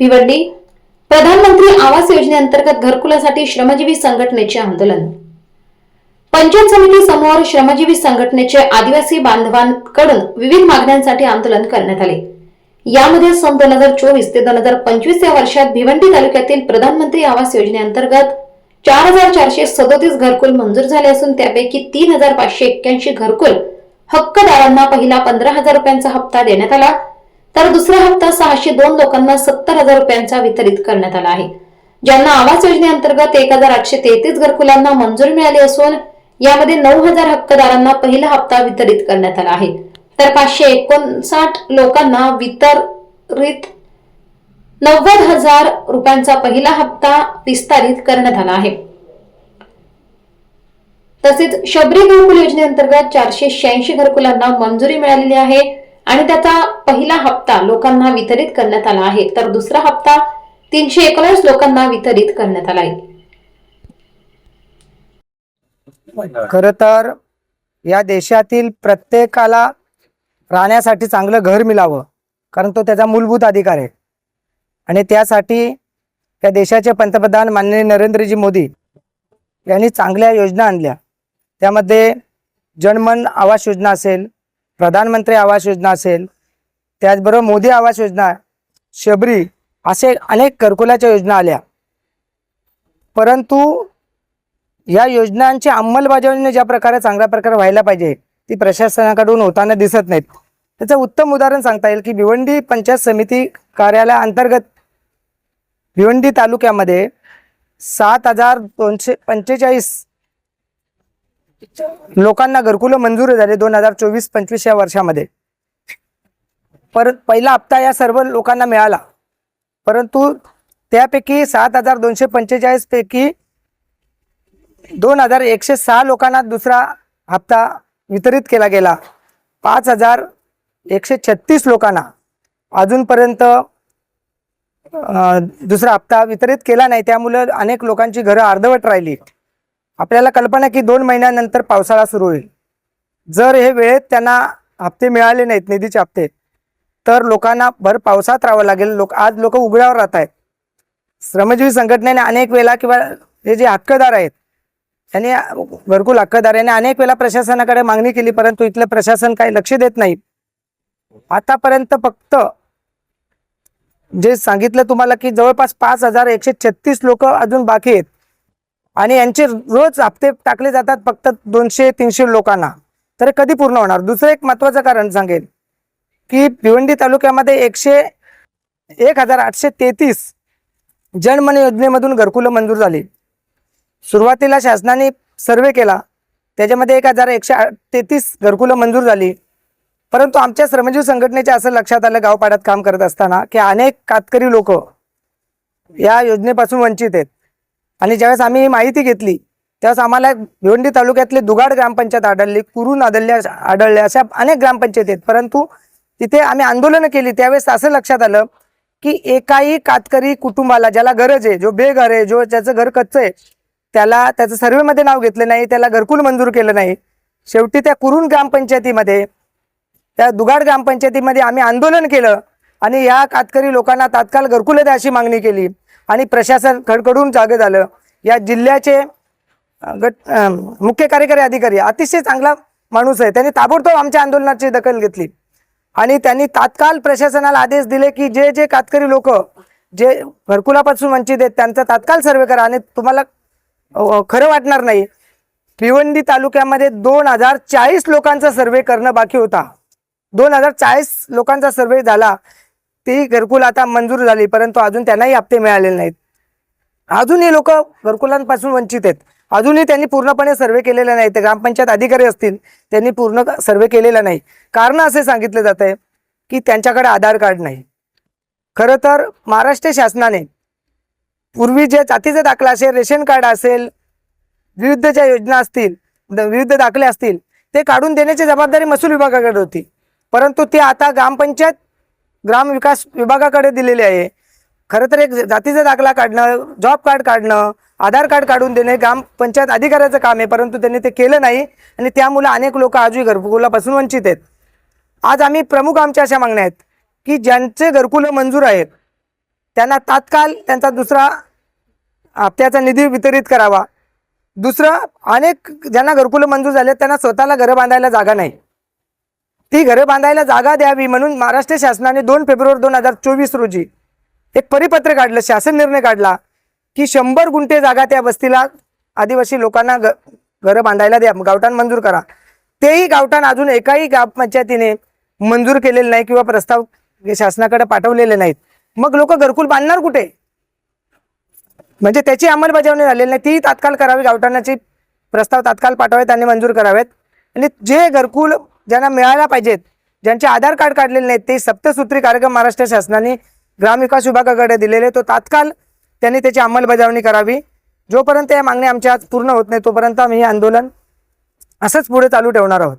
भिवंडी. प्रधानमंत्री आवास योजनेअंतर्गत घरकुलासाठी श्रमजीवी संघटनेचे आंदोलन. पंचायत समिती समोर श्रमजीवी संघटनेचे आदिवासी बांधवांकडून विविध मागण्यांसाठी आंदोलन करण्यात आले. यामध्ये सन दोन हजार चोवीस ते दोन हजार पंचवीस या वर्षात भिवंडी तालुक्यातील प्रधानमंत्री आवास योजनेअंतर्गत चार हजार चारशे सदोतीस घरकुल मंजूर झाले असून त्यापैकी तीन हजार पाचशे एक्क्याऐंशी घरकुल हक्कदारांना पहिला पंधरा हजार रुपयांचा हप्ता देण्यात आला. तर दुसरा हप्ता सहाशे दोन लोकांना सत्तर हजार रुपयांचा वितरित करण्यात आला आहे. ज्यांना आवास योजनेअंतर्गत एक हजार आठशे तेहतीस घरकुलांना मंजुरी मिळाली असून यामध्ये नऊ हजार हक्कदारांना पहिला हप्ता वितरित करण्यात आला आहे. तर पाचशे एकोणसाठ लोकांना वितरित नव्वद हजार रुपयांचा पहिला हप्ता विस्तारित करण्यात आला आहे. तसेच शबरी घरकुल योजनेअंतर्गत चारशे शहाऐंशी घरकुलांना मंजुरी मिळालेली आहे. आणि त्याचा पहिला हप्ता लोकांना वितरित करण्यात आला आहे. तर दुसरा हप्ता तीनशे एकोणीस लोकांना वितरित करण्यात आला आहे. खरं तर या देशातील प्रत्येकाला राहण्यासाठी चांगलं घर मिळावं कारण तो त्याचा मूलभूत अधिकार आहे. आणि त्यासाठी या देशाचे पंतप्रधान माननीय नरेंद्रजी मोदी यांनी चांगल्या योजना आणल्या. त्यामध्ये जनमन आवास योजना असेल प्रधानमंत्री आवास योजना असेल त्याचबरोबर मोदी आवास योजना शबरी असे अनेक करकुलाच्या योजना आल्या. परंतु या योजनांची अंमलबजावणी ज्या प्रकारे चांगल्या प्रकारे व्हायला पाहिजे ती प्रशासनाकडून होताना दिसत नाहीत. त्याचं उत्तम उदाहरण सांगता येईल की भिवंडी पंचायत समिती कार्यालयाअंतर्गत भिवंडी तालुक्यामध्ये सात हजार दोनशे पंचेचाळीस लोकांना घरकुलं मंजूर झाले दोन हजार चोवीस पंचवीस या वर्षामध्ये. परत पहिला हप्ता या सर्व लोकांना मिळाला. परंतु त्यापैकी सात हजार दोनशे पंचेचाळीस पैकी दोन हजार एकशे सहा लोकांना दुसरा हप्ता वितरित केला गेला. पाच हजार एकशे छत्तीस लोकांना अजूनपर्यंत दुसरा हप्ता वितरित केला नाही. त्यामुळं अनेक लोकांची घरं अर्धवट राहिली. आपल्याला कल्पना की दोन महिन्यानंतर पावसाळा सुरू होईल. जर हे वेळेत त्यांना हप्ते मिळाले नाहीत निधीचे हप्ते तर लोकांना भर पावसात राहावं लागेल. लोक आज लोक उघड्यावर राहत आहेत. श्रमजीवी संघटनेने अनेक वेळा किंवा हे जे हक्कदार आहेत त्यांनी घरकुल हक्कदार यांनी अनेक वेळा प्रशासनाकडे मागणी केली परंतु इथलं प्रशासन काही लक्ष देत नाही. आतापर्यंत फक्त जे सांगितलं तुम्हाला की जवळपास पाच हजार एकशे छत्तीस लोक अजून बाकी आहेत. आणि यांचे रोज हप्ते टाकले जातात फक्त दोनशे तीनशे लोकांना. तर कधी पूर्ण होणार? दुसरं एक महत्वाचं कारण सांगेल की भिवंडी तालुक्यामध्ये एकशे एक हजार आठशे तेहतीस जनमन योजनेमधून घरकुलं मंजूर झाली. सुरुवातीला शासनाने सर्वे केला. त्याच्यामध्ये एक हजार एकशे तेहतीस घरकुलं मंजूर झाली. परंतु आमच्या श्रमजीव संघटनेच्या असं लक्षात आलं गावपाड्यात काम करत असताना की अनेक कातकरी लोक या योजनेपासून वंचित आहेत. आणि ज्यावेळेस आम्ही ही माहिती घेतली त्यावेळेस आम्हाला भिवंडी तालुक्यातली दुगाड ग्रामपंचायत आढळली कुरून आढळल्या आढळल्या अशा अनेक ग्रामपंचायत आहेत. परंतु तिथे आम्ही आंदोलनं केली त्यावेळेस असं लक्षात आलं की एकाही कातकरी कुटुंबाला ज्याला गरज आहे जो बेघर आहे जो ज्याचं घर कच्चं आहे त्याला त्याचं सर्वेमध्ये नाव घेतलं नाही त्याला घरकुल मंजूर केलं नाही. शेवटी त्या कुरून ग्रामपंचायतीमध्ये त्या दुगाड ग्रामपंचायतीमध्ये आम्ही आंदोलन केलं. आणि या कातकरी लोकांना तात्काळ घरकुल द्या अशी मागणी केली. आणि प्रशासन खडखडून जागे झालं. या जिल्ह्याचे गट मुख्य कार्यकारी अधिकारी अतिशय चांगला माणूस आहे. त्यांनी ताबडतोब आमच्या आंदोलनाची दखल घेतली. आणि त्यांनी तात्काळ प्रशासनाला आदेश दिले की जे जे कातकरी लोक जे घरकुलापासून वंचित आहेत त्यांचा तात्काळ सर्वे करा. आणि तुम्हाला खरं वाटणार नाही. भिवंडी तालुक्यामध्ये दोन हजार चाळीस लोकांचा सर्वे करणं बाकी होता. दोन हजार चाळीस लोकांचा सर्वे झाला. ती घरकुल आता मंजूर झाली परंतु अजून त्यांनाही हप्ते मिळालेले नाहीत. अजूनही लोक घरकुलांपासून वंचित आहेत. अजूनही त्यांनी पूर्णपणे सर्वे केलेला नाही ते ग्रामपंचायत अधिकारी असतील त्यांनी पूर्ण सर्वे केलेला नाही. कारण असे सांगितले जात आहे की त्यांच्याकडे आधार कार्ड नाही. खरं तर महाराष्ट्र शासनाने पूर्वी जे जातीचा दाखला असेल रेशन कार्ड असेल विविध ज्या योजना असतील द- विविध दाखले असतील ते काढून देण्याची जबाबदारी महसूल विभागाकडे होती. परंतु ते आता ग्रामपंचायत ग्रामविकास विभागाकडे दिलेले आहे. खरं तर एक जातीचा दाखला काढणं जॉब कार्ड काढणं आधार कार्ड काढून देणे ग्रामपंचायत अधिकाऱ्याचं काम आहे परंतु त्यांनी ते केलं नाही आणि त्यामुळे अनेक लोक आजही घरकुलापासून वंचित आहेत. आज आम्ही प्रमुख आमच्या अशा मागण्या आहेत की ज्यांचे घरकुलं मंजूर आहेत त्यांना तात्काळ त्यांचा दुसरा हप्त्याचा निधी वितरित करावा. दुसरं अनेक ज्यांना घरकुलं मंजूर झाले त्यांना स्वतःला घरं बांधायला जागा नाही. ती घरं बांधायला जागा द्यावी म्हणून महाराष्ट्र शासनाने दोन फेब्रुवारी दोन हजार चोवीस रोजी एक परिपत्र काढलं शासन निर्णय काढला की शंभर गुंठे जागा त्या वस्तीला आदिवासी लोकांना ग घरं बांधायला द्या गावठाण मंजूर करा. तेही गावठाण अजून एकाही ग्रामपंचायतीने मंजूर केलेले नाही किंवा प्रस्ताव शासनाकडे पाठवलेले नाहीत. मग लोक घरकुल बांधणार कुठे? म्हणजे त्याची अंमलबजावणी झालेली नाही. ती तात्काळ करावी गावठाणाची प्रस्ताव तात्काळ पाठवावेत आणि मंजूर करावेत. आणि जे घरकुल ज्यांना मिळायला पाहिजेत ज्यांचे आधार कार्ड काढलेले नाहीत ते सप्तसूत्री कार्यक्रम महाराष्ट्र शासनाने ग्रामविकास विभागाकडे दिलेले. तो तात्काळ त्यांनी त्याची अंमलबजावणी करावी. जोपर्यंत या मागण्या आमच्या पूर्ण होत नाही तोपर्यंत आम्ही हे आंदोलन असंच पुढे चालू ठेवणार आहोत.